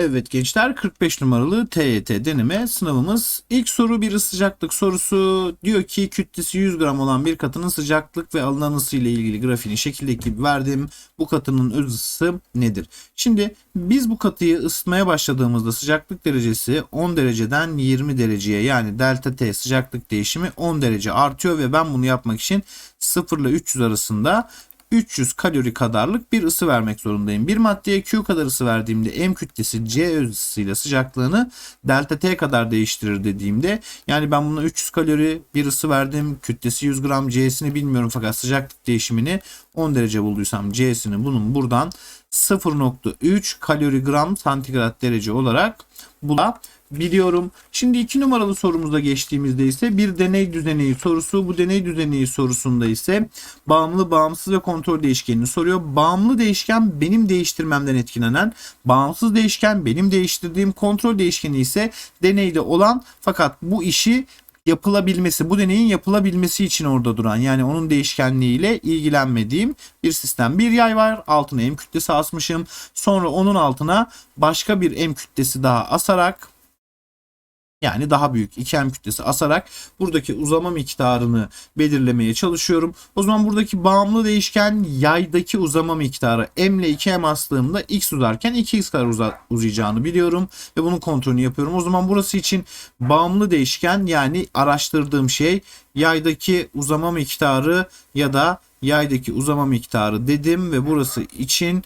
Evet gençler 45 numaralı TYT deneme sınavımız. İlk soru bir sıcaklık sorusu. Diyor ki kütlesi 100 gram olan bir katının sıcaklık ve alınan ısı ile ilgili grafiğini şekildeki gibi verdim. Bu katının öz ısısı nedir? Şimdi biz bu katıyı ısıtmaya başladığımızda sıcaklık derecesi 10 dereceden 20 dereceye yani delta T sıcaklık değişimi 10 derece artıyor ve ben bunu yapmak için 0 ile 300 arasında 300 kalori kadarlık bir ısı vermek zorundayım. Bir maddeye Q kadar ısı verdiğimde M kütlesi C ısısıyla sıcaklığını delta T kadar değiştirir dediğimde yani ben buna 300 kalori bir ısı verdim. Kütlesi 100 gram C'sini bilmiyorum fakat sıcaklık değişimini 10 derece bulduysam C'sini bunun buradan 0.3 kalori gram santigrat derece olarak bulabiliyorum. Şimdi iki numaralı sorumuza geçtiğimizde ise bir deney düzeneği sorusu. Bu deney düzeneği sorusunda ise bağımlı, bağımsız ve kontrol değişkenini soruyor. Bağımlı değişken benim değiştirmemden etkilenen, bağımsız değişken benim değiştirdiğim, kontrol değişkeni ise deneyde olan fakat bu işi yapılabilmesi, bu deneyin yapılabilmesi için orada duran yani onun değişkenliğiyle ilgilenmediğim bir sistem. Bir yay var. Altına M kütlesi asmışım. Sonra onun altına başka bir M kütlesi daha asarak yani daha büyük 2M kütlesi asarak buradaki uzama miktarını belirlemeye çalışıyorum. O zaman buradaki bağımlı değişken yaydaki uzama miktarı M ile 2M astığımda X uzarken 2X kadar uza- uzayacağını biliyorum ve bunun kontrolünü yapıyorum. O zaman burası için bağımlı değişken yani araştırdığım şey yaydaki uzama miktarı ya da yaydaki uzama miktarı dedim ve burası için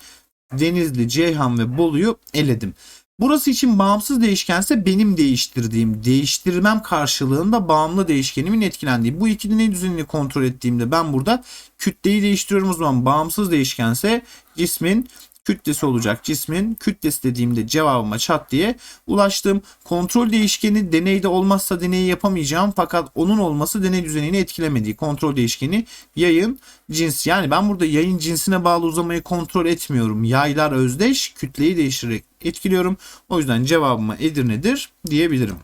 Denizli, Ceyhan ve Bolu'yu eledim. Burası için bağımsız değişkense benim değiştirdiğim, değiştirmem karşılığında bağımlı değişkenimin etkilendiği. Bu iki deney düzenini kontrol ettiğimde ben burada kütleyi değiştiriyorum. O zaman bağımsız değişkense cismin kütlesi olacak. Cismin kütlesi dediğimde cevabıma çat diye ulaştım. Kontrol değişkeni deneyde olmazsa deneyi yapamayacağım. Fakat onun olması deney düzenini etkilemediği. Kontrol değişkeni yayın cinsi. Yani ben burada yayın cinsine bağlı uzamayı kontrol etmiyorum. Yaylar özdeş kütleyi değiştirerek etkiliyorum. O yüzden cevabıma Edirne'dir diyebilirim.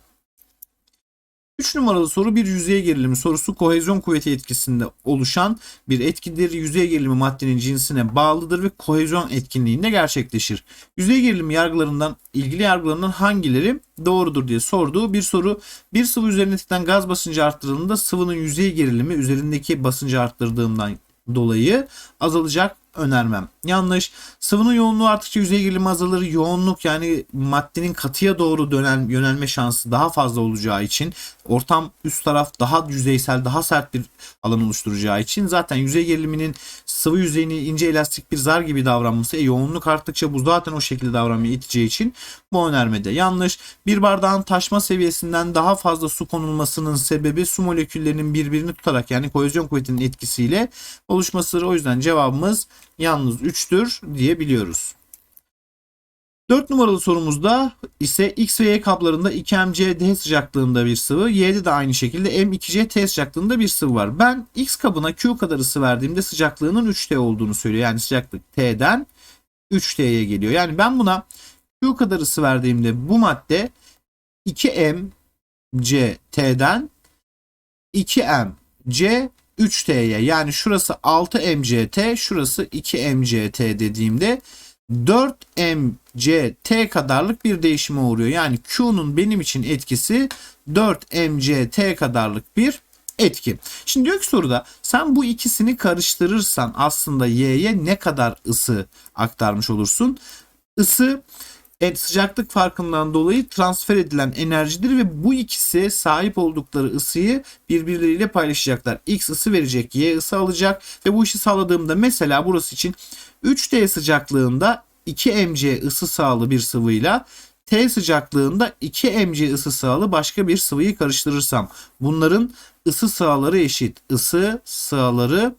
3 numaralı soru bir yüzey gerilimi sorusu kohezyon kuvveti etkisinde oluşan bir etkidir. Yüzey gerilimi maddenin cinsine bağlıdır ve kohezyon etkinliğinde gerçekleşir. Yüzey gerilimi yargılarından ilgili yargılarından hangileri doğrudur diye sorduğu bir soru. Bir sıvı üzerine titren gaz basıncı arttırıldığında sıvının yüzey gerilimi üzerindeki basıncı arttırdığımdan dolayı azalacak önermem. Yanlış. Sıvının yoğunluğu arttıkça yüzey gerilimi azalır. Yoğunluk yani maddenin katıya doğru dönen yönelme şansı daha fazla olacağı için ortam üst taraf daha yüzeysel, daha sert bir alan oluşturacağı için zaten yüzey geriliminin sıvı yüzeyini ince elastik bir zar gibi davranması, e, yoğunluk arttıkça bu zaten o şekilde davranmaya iteceği için bu önermede yanlış. Bir bardağın taşma seviyesinden daha fazla su konulmasının sebebi su moleküllerinin birbirini tutarak yani kohezyon kuvvetinin etkisiyle oluşmasıdır. O yüzden cevabımız yalnız 3'tür diyebiliyoruz. 4 numaralı sorumuzda ise X ve Y kaplarında 2mcd sıcaklığında bir sıvı, Y'de de aynı şekilde M2c T sıcaklığında bir sıvı var. Ben X kabına Q kadar ısı verdiğimde sıcaklığının 3T olduğunu söylüyor. Yani sıcaklık T'den 3T'ye geliyor. Yani ben buna Q kadar ısı verdiğimde bu madde 2mc T'den 2mc 3T'ye yani şurası 6mct şurası 2mct dediğimde 4mct kadarlık bir değişime uğruyor. Yani Q'nun benim için etkisi 4mct kadarlık bir etki. Şimdi diyor ki soruda sen bu ikisini karıştırırsan aslında Y'ye ne kadar ısı aktarmış olursun? Isı e, sıcaklık farkından dolayı transfer edilen enerjidir ve bu ikisi sahip oldukları ısıyı birbirleriyle paylaşacaklar. X ısı verecek, Y ısı alacak ve bu işi sağladığımda mesela burası için 3D sıcaklığında 2 mc ısı sağlı bir sıvıyla T sıcaklığında 2 mc ısı sağlı başka bir sıvıyı karıştırırsam bunların ısı sağları eşit. Isı sağları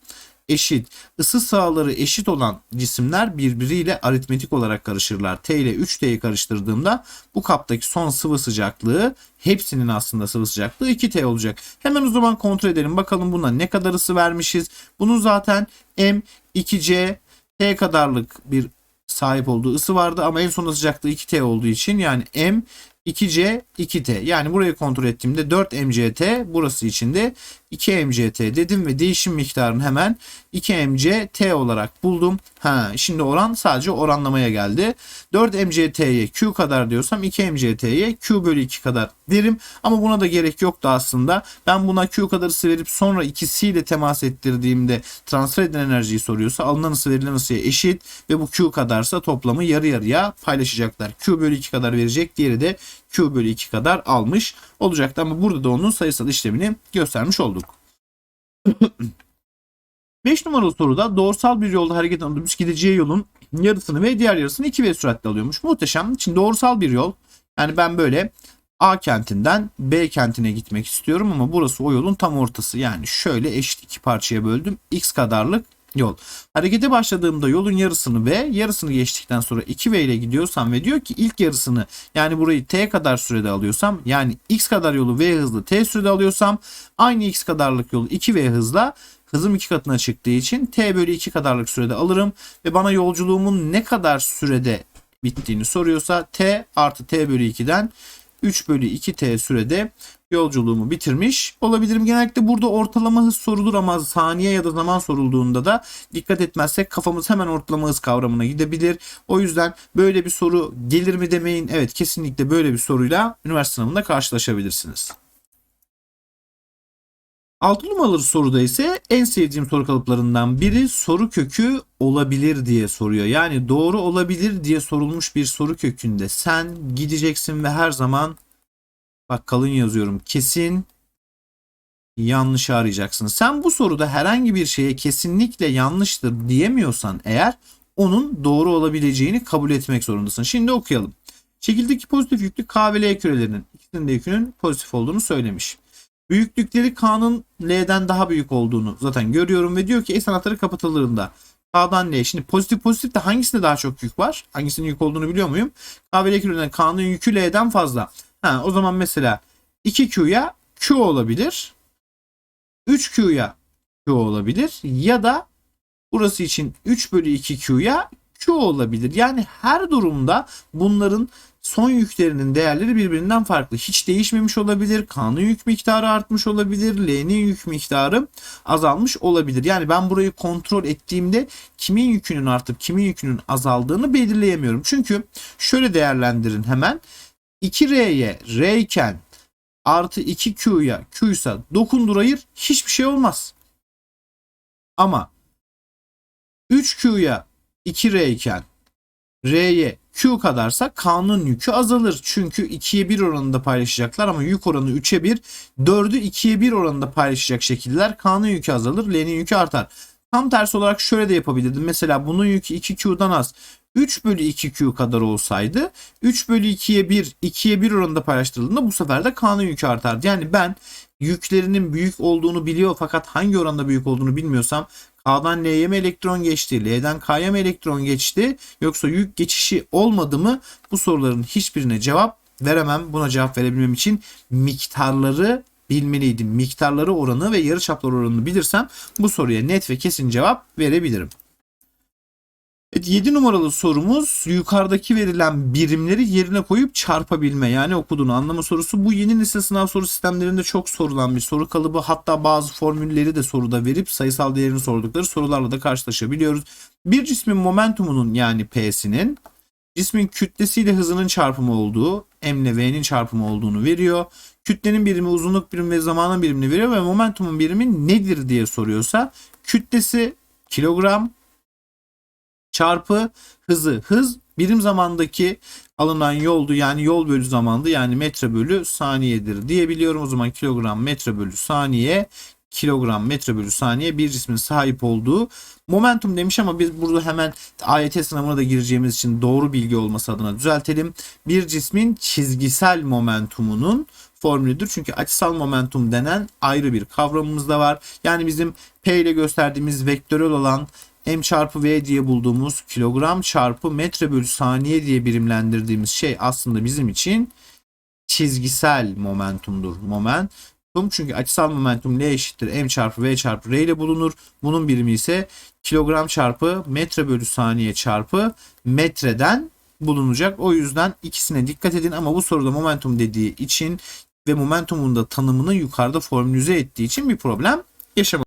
eşit. Isı sağları eşit olan cisimler birbiriyle aritmetik olarak karışırlar. T ile 3T'yi karıştırdığımda bu kaptaki son sıvı sıcaklığı hepsinin aslında sıvı sıcaklığı 2T olacak. Hemen o zaman kontrol edelim. Bakalım buna ne kadar ısı vermişiz. Bunun zaten M 2C T kadarlık bir sahip olduğu ısı vardı ama en son sıcaklığı 2T olduğu için yani M 2C 2T. Yani burayı kontrol ettiğimde 4 MCT burası içinde 2 MCT dedim ve değişim miktarını hemen 2 MCT olarak buldum. Ha, şimdi oran sadece oranlamaya geldi. 4 MCT'ye Q kadar diyorsam 2 MCT'ye Q bölü 2 kadar derim. Ama buna da gerek yoktu aslında. Ben buna Q kadar ısı verip sonra ikisiyle temas ettirdiğimde transfer edilen enerjiyi soruyorsa alınan ısı verilen ısıya eşit ve bu Q kadarsa toplamı yarı yarıya paylaşacaklar. Q bölü 2 kadar verecek. Diğeri de Q bölü 2 kadar almış olacaktı. Ama burada da onun sayısal işlemini göstermiş olduk. 5 numaralı soruda doğrusal bir yolda hareket eden otobüs gideceği yolun yarısını ve diğer yarısını 2V süratle alıyormuş. Muhteşem. Şimdi doğrusal bir yol. Yani ben böyle A kentinden B kentine gitmek istiyorum ama burası o yolun tam ortası. Yani şöyle eşit iki parçaya böldüm. X kadarlık yol. Harekete başladığımda yolun yarısını V, yarısını geçtikten sonra 2V ile gidiyorsam ve diyor ki ilk yarısını yani burayı T kadar sürede alıyorsam yani X kadar yolu V hızlı T sürede alıyorsam aynı X kadarlık yolu 2V hızla hızım 2 katına çıktığı için T bölü 2 kadarlık sürede alırım ve bana yolculuğumun ne kadar sürede bittiğini soruyorsa T artı T bölü 2'den 3 bölü 2T sürede yolculuğumu bitirmiş olabilirim. Genellikle burada ortalama hız sorulur ama saniye ya da zaman sorulduğunda da dikkat etmezsek kafamız hemen ortalama hız kavramına gidebilir. O yüzden böyle bir soru gelir mi demeyin. Evet kesinlikle böyle bir soruyla üniversite sınavında karşılaşabilirsiniz. 6 numaralı soruda ise en sevdiğim soru kalıplarından biri soru kökü olabilir diye soruyor. Yani doğru olabilir diye sorulmuş bir soru kökünde sen gideceksin ve her zaman bak kalın yazıyorum kesin yanlış arayacaksın. Sen bu soruda herhangi bir şeye kesinlikle yanlıştır diyemiyorsan eğer onun doğru olabileceğini kabul etmek zorundasın. Şimdi okuyalım. Şekildeki pozitif yüklü K ve L kürelerinin ikisinin de yükünün pozitif olduğunu söylemiş. Büyüklükleri K'nın L'den daha büyük olduğunu zaten görüyorum ve diyor ki S anahtarı kapatıldığında K'dan L. Şimdi pozitif pozitif de hangisinde daha çok yük var? Hangisinin yük olduğunu biliyor muyum? K ve L küreden K'nın yükü L'den fazla. Ha, o zaman mesela 2Q'ya Q olabilir. 3Q'ya Q olabilir. Ya da burası için 3 bölü 2Q'ya Q olabilir. Yani her durumda bunların son yüklerinin değerleri birbirinden farklı. Hiç değişmemiş olabilir. K'nın yük miktarı artmış olabilir. L'nin yük miktarı azalmış olabilir. Yani ben burayı kontrol ettiğimde kimin yükünün artıp kimin yükünün azaldığını belirleyemiyorum. Çünkü şöyle değerlendirin hemen. 2R'ye R iken artı 2Q'ya Q ise dokundur hiçbir şey olmaz. Ama 3Q'ya 2R iken R'ye Q kadarsa K'nın yükü azalır. Çünkü 2'ye 1 oranında paylaşacaklar ama yük oranı 3'e 1. 4'ü 2'ye 1 oranında paylaşacak şekiller K'nın yükü azalır. L'nin yükü artar. Tam tersi olarak şöyle de yapabilirdim. Mesela bunun yükü 2Q'dan az. 3 bölü 2Q kadar olsaydı 3 bölü 2'ye 1 2'ye 1 oranında paylaştırıldığında bu sefer de K'nın yükü artardı. Yani ben yüklerinin büyük olduğunu biliyor fakat hangi oranda büyük olduğunu bilmiyorsam K'dan L'ye mi elektron geçti, L'den K'ya mı elektron geçti yoksa yük geçişi olmadı mı bu soruların hiçbirine cevap veremem. Buna cevap verebilmem için miktarları bilmeliydim. Miktarları oranı ve yarıçaplar oranını bilirsem bu soruya net ve kesin cevap verebilirim. Evet, 7 numaralı sorumuz yukarıdaki verilen birimleri yerine koyup çarpabilme yani okuduğunu anlama sorusu. Bu yeni lise sınav soru sistemlerinde çok sorulan bir soru kalıbı. Hatta bazı formülleri de soruda verip sayısal değerini sordukları sorularla da karşılaşabiliyoruz. Bir cismin momentumunun yani P'sinin cismin kütlesiyle hızının çarpımı olduğu, M ile V'nin çarpımı olduğunu veriyor. Kütlenin birimi, uzunluk birimi ve zamanın birimini veriyor ve momentumun birimi nedir diye soruyorsa kütlesi kilogram, çarpı hızı. Hız birim zamandaki alınan yoldu yani yol bölü zamandı yani metre bölü saniyedir diyebiliyorum. O zaman kilogram metre bölü saniye kilogram metre bölü saniye bir cismin sahip olduğu momentum demiş ama biz burada hemen AYT sınavına da gireceğimiz için doğru bilgi olması adına düzeltelim. Bir cismin çizgisel momentumunun formülüdür. Çünkü açısal momentum denen ayrı bir kavramımız da var. Yani bizim P ile gösterdiğimiz vektörel olan m çarpı v diye bulduğumuz kilogram çarpı metre bölü saniye diye birimlendirdiğimiz şey aslında bizim için çizgisel momentumdur. Momentum çünkü açısal momentum L eşittir m çarpı v çarpı r ile bulunur. Bunun birimi ise kilogram çarpı metre bölü saniye çarpı metreden bulunacak. O yüzden ikisine dikkat edin ama bu soruda momentum dediği için ve momentumun da tanımını yukarıda formülize ettiği için bir problem yaşamayın.